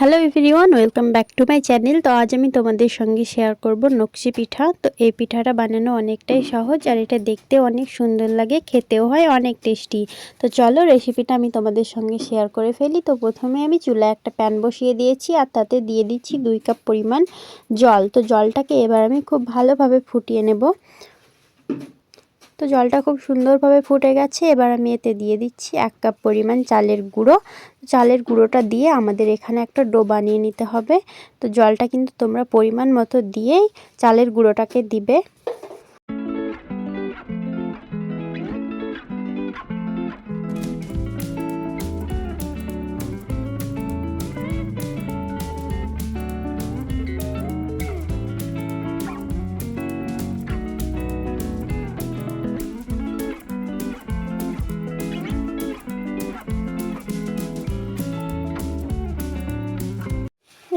Hello everyone welcome back to my channel তো আজ আমি তোমাদের সঙ্গে শেয়ার করব নকশি পিঠা। তো এই পিঠাটা বানানো অনেকটাই সহজ আর এটা দেখতে অনেক সুন্দর লাগে, খেতেও হয়, অনেক টেস্টি তো চলো রেসিপিটা আমি তোমাদের সঙ্গে শেয়ার করে ফেলি। তো প্রথমে আমি চুলায় একটা প্যান বসিয়ে দিয়েছি আর তাতে দিয়ে দিচ্ছি দুই কাপ পরিমাণ জল। তো জলটাকে এবার আমি খুব ভালোভাবে ফুটিয়ে নেব। তো জলটা খুব সুন্দরভাবে ফুটে গেছে। এবার আমি এতে দিয়ে দিচ্ছি এক কাপ পরিমাণ চালের গুঁড়ো। চালের গুঁড়োটা দিয়ে আমাদের এখানে একটা ডো বানিয়ে নিতে হবে। তো জলটা কিন্তু তোমরা পরিমাণ মতো দিয়েই চালের গুঁড়োটাকে দিবে।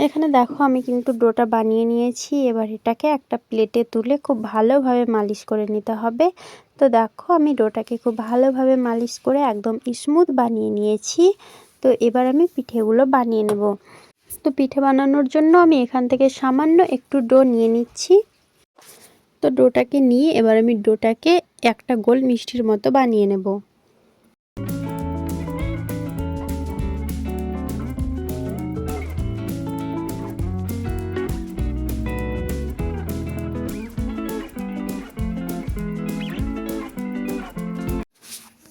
এখানে দেখো আমি কিন্তু ডোটা বানিয়ে নিয়েছি। এবার এটাকে একটা প্লেটে তুলে খুব ভালোভাবে মালিশ করে নিতে হবে। তো দেখো আমি ডোটাকে খুব ভালোভাবে মালিশ করে একদম স্মুথ বানিয়ে নিয়েছি। তো এবার আমি পিঠেগুলো বানিয়ে নেব। তো পিঠে বানানোর জন্য আমি এখান থেকে সামান্য একটু ডো নিয়ে নিচ্ছি। তো ডোটাকে নিয়ে এবার আমি ডোটাকে একটা গোল মিষ্টির মতো বানিয়ে নেব।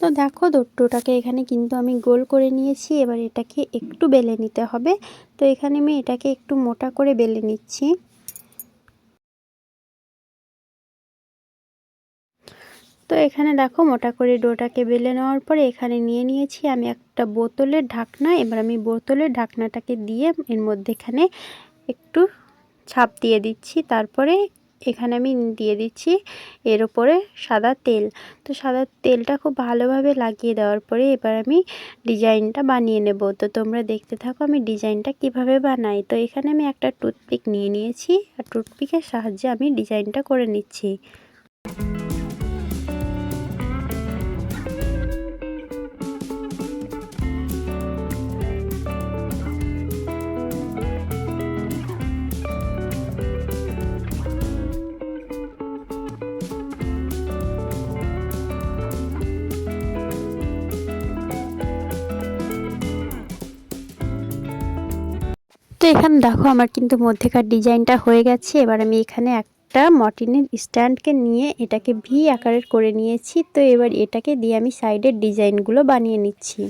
তো দেখো দোট্টোটাকে এখানে কিন্তু আমি গোল করে নিয়েছি, এবার এটাকে একটু বেলে নিতে হবে। তো এখানে আমি এটাকে একটু মোটা করে বেলে নিচ্ছি। তো এখানে দেখো মোটা করে ডোটাকে বেলে নেওয়ার পরে এখানে নিয়ে নিয়েছি আমি একটা বোতলের ঢাকনা। এবার আমি বোতলের ঢাকনাটাকে দিয়ে এর মধ্যে এখানে একটু ছাপ দিয়ে দিচ্ছি। তারপরে এখানে আমি দিয়ে দিচ্ছি এর ওপরে সাদা তেল। তো সাদা তেলটা খুব ভালোভাবে লাগিয়ে দেওয়ার পরে এবার আমি ডিজাইনটা বানিয়ে নেব। তো তোমরা দেখতে থাকো আমি ডিজাইনটা কীভাবে বানাই। তো এখানে আমি একটা টুথপিক নিয়ে নিয়েছি। আর টুথপিকের সাহায্যে আমি ডিজাইনটা করে নিচ্ছি। তো এখানে দেখো আমার কিন্তু মধ্যেকার ডিজাইনটা হয়ে গেছে। এবার আমি এখানে একটা মটিনের স্ট্যান্ডকে নিয়ে এটাকে ভি আকারের করে নিয়েছি। তো এবার এটাকে দিয়ে আমি সাইডের ডিজাইনগুলো বানিয়ে নিচ্ছি।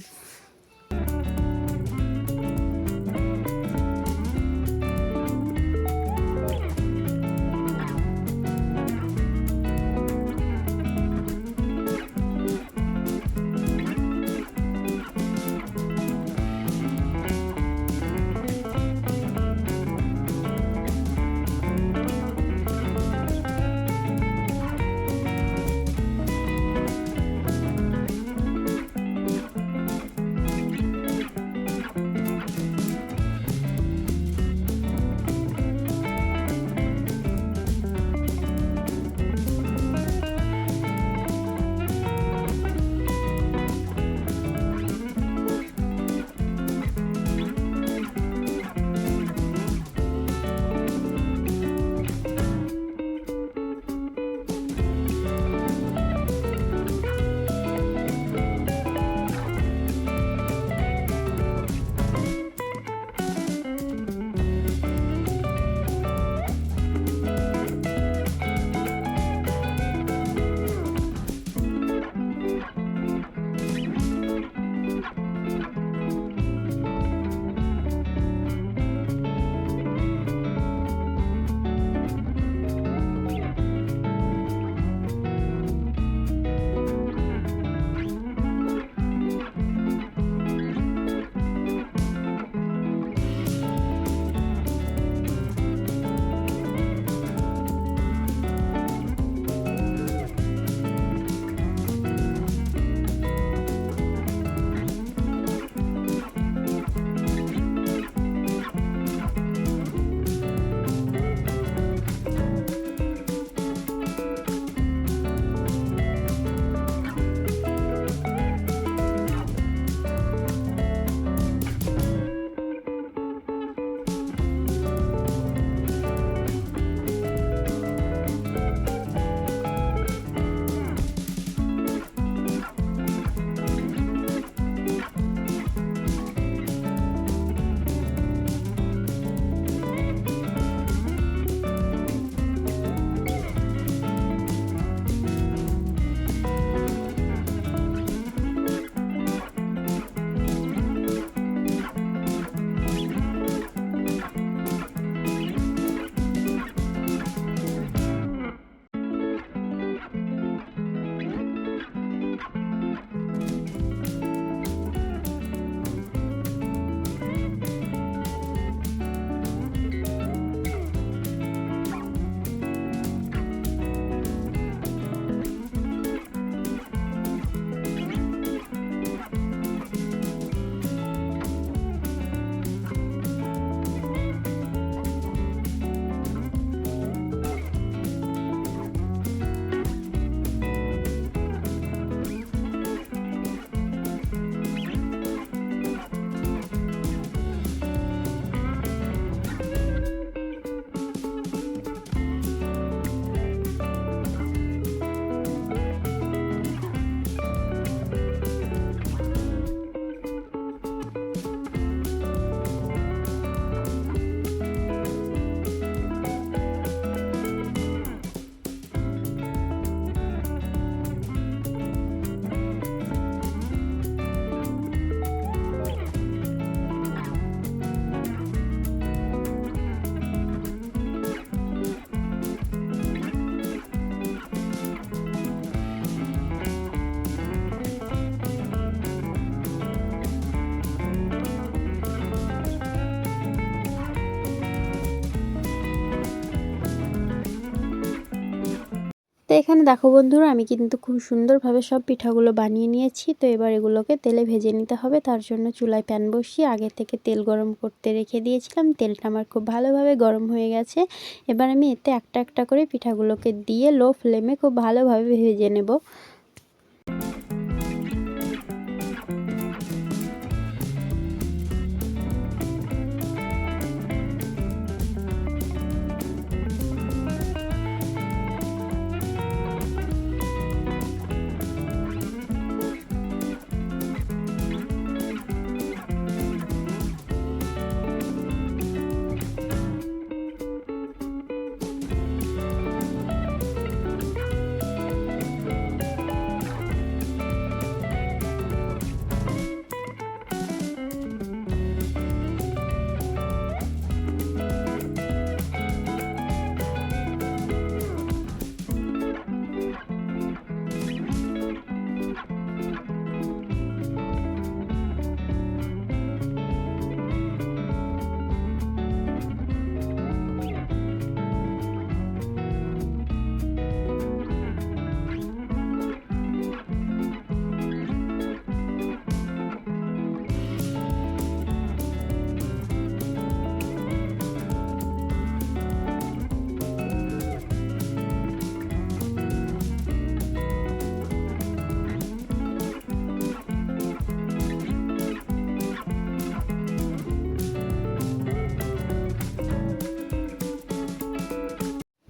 তো এখানে দেখো বন্ধুরা, আমি কিন্তু খুব সুন্দরভাবে সব পিঠাগুলো বানিয়ে নিয়েছি। তো এবার এগুলোকে তেলে ভেজে নিতে হবে। তার জন্য চুলায় প্যান বসিয়ে আগে থেকে তেল গরম করতে রেখে দিয়েছিলাম। তেলটা আমার খুব ভালোভাবে গরম হয়ে গেছে। এবার আমি এতে একটা একটা করে পিঠাগুলোকে দিয়ে লো ফ্লেমে খুব ভালোভাবে ভেজে নেব।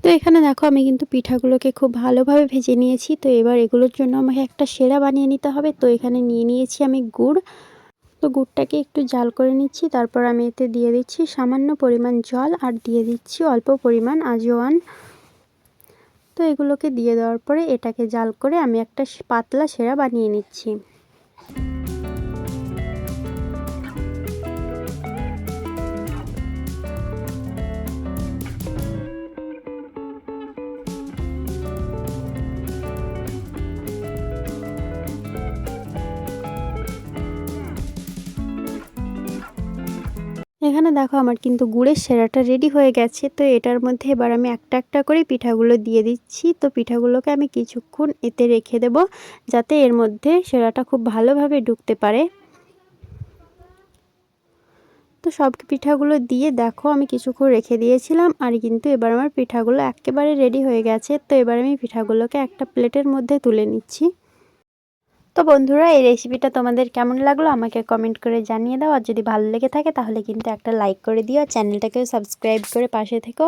তো এখানে দেখো আমি কিন্তু পিঠাগুলোকে খুব ভালোভাবে ভেজে নিয়েছি। তো এবার এগুলোর জন্য আমাকে একটা সেরা বানিয়ে নিতে হবে। তো এখানে নিয়ে নিয়েছি আমি গুড়। তো গুড়টাকে একটু জাল করে নিচ্ছি। তারপর আমি এতে দিয়ে দিচ্ছি সামান্য পরিমাণ জল আর দিয়ে দিচ্ছি অল্প পরিমাণ আজওয়ান তো এগুলোকে দিয়ে দেওয়ার পরে এটাকে জাল করে আমি একটা পাতলা সেরা বানিয়ে নিচ্ছি। এখানে দেখো আমার কিন্তু গুড়ের সেরাটা রেডি হয়ে গেছে। তো এটার মধ্যে এবার আমি একটা একটা করে পিঠাগুলো দিয়ে দিচ্ছি। তো পিঠাগুলোকে আমি কিছুক্ষণ এতে রেখে দেব যাতে এর মধ্যে সেরাটা খুব ভালোভাবে ঢুকতে পারে। তো সব পিঠাগুলো দিয়ে দেখো আমি কিছুক্ষণ রেখে দিয়েছিলাম আর কিন্তু এবার আমার পিঠাগুলো একেবারে রেডি হয়ে গেছে। তো এবার আমি পিঠাগুলোকে একটা প্লেটের মধ্যে তুলে নিচ্ছি। তো বন্ধুরা, এই রেসিপিটা তোমাদের কেমন লাগল আমাকে কমেন্ট করে জানিয়ে দাও। আর যদি ভালো লেগে থাকে তাহলে কিন্তু একটা লাইক করে দিও চ্যানেলটাকেও সাবস্ক্রাইব করে পাশে থেকো।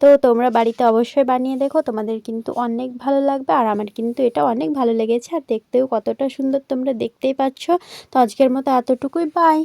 তো তোমরা বাড়িতে অবশ্যই বানিয়ে দেখো, তোমাদের কিন্তু অনেক ভালো লাগবে। আর আমার কিন্তু এটা অনেক ভালো লেগেছে, আর দেখতেও কতটা সুন্দর তোমরা দেখতেই পাচ্ছ। তো আজকের মতো এতটুকুই বাই